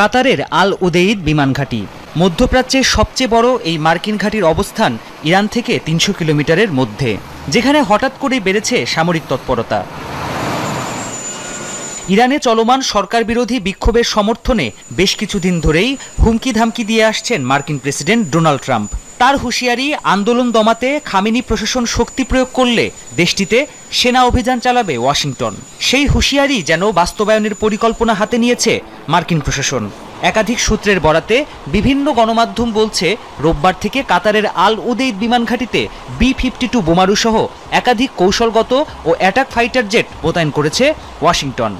কাতারের আল উদেইদ বিমান ঘাঁটি। মধ্যপ্রাচ্যের সবচেয়ে বড় এই মার্কিন ঘাঁটির অবস্থান ইরান থেকে তিনশো কিলোমিটারের মধ্যে, যেখানে হঠাৎ করে বেড়েছে সামরিক তৎপরতা। ইরানে চলমান সরকার বিরোধী বিক্ষোভের সমর্থনে বেশ কিছুদিন ধরেই হুমকি ধামকি দিয়ে আসছেন মার্কিন প্রেসিডেন্ট ডোনাল্ড ট্রাম্প। তার হুঁশিয়ারি, আন্দোলন দমাতে খামেনি প্রশাসন শক্তি প্রয়োগ করলে দেশটিতে সেনা অভিযান চালাবে ওয়াশিংটন। সেই হুঁশিয়ারি যেন বাস্তবায়নের পরিকল্পনা হাতে নিয়েছে মার্কিন প্রশাসন। একাধিক সূত্রের বরাতে বিভিন্ন গণমাধ্যম বলছে, রোববার থেকে কাতারের আল উদেইদ বিমান ঘাঁটিতে বি ফিফটি টু বোমারু সহ একাধিক কৌশলগত ও অ্যাটাক ফাইটার জেট মোতায়েন করেছে ওয়াশিংটন।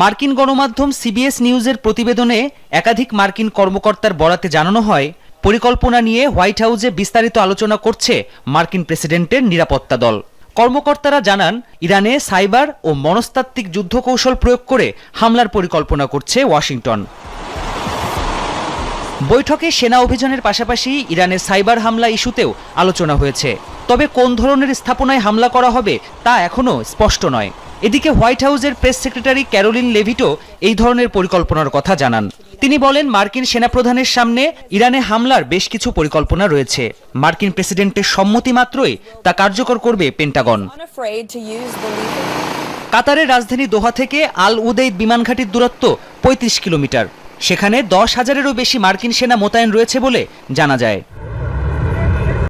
মার্কিন গণমাধ্যম সিবিএস নিউজের প্রতিবেদনে একাধিক মার্কিন কর্মকর্তার বরাতে জানানো হয়, পরিকল্পনা নিয়ে হোয়াইট হাউসে বিস্তারিত আলোচনা করছে মার্কিন প্রেসিডেন্টের নিরাপত্তা দল। কর্মকর্তারা জানান, ইরানে সাইবার ও মনস্তাত্ত্বিক যুদ্ধ কৌশল প্রয়োগ করে হামলার পরিকল্পনা করছে ওয়াশিংটন। বৈঠকে সেনা অভিযানের পাশাপাশি ইরানের সাইবার হামলা ইস্যুতেও আলোচনা হয়েছে। তবে কোন ধরনের স্থাপনায় হামলা করা হবে তা এখনও স্পষ্ট নয়। এদিকে হোয়াইট হাউসের প্রেস সেক্রেটারি ক্যারোলিন লেভিটো এই ধরনের পরিকল্পনার কথা জানান। তিনি বলেন মার্কিন সেনাপ্রধানের সামনে ইরানে হামলার বেশ কিছু পরিকল্পনা রয়েছে। মার্কিন প্রেসিডেন্টের সম্মতি মাত্রই তা কার্যকর করবে পেন্টাগন। কাতারের রাজধানী দোহা থেকে আল উদেইদ বিমান ঘাঁটির দূরত্ব পঁয়ত্রিশ কিলোমিটার। সেখানে দশ হাজারেরও বেশি মার্কিন সেনা মোতায়েন রয়েছে বলে জানা যায়।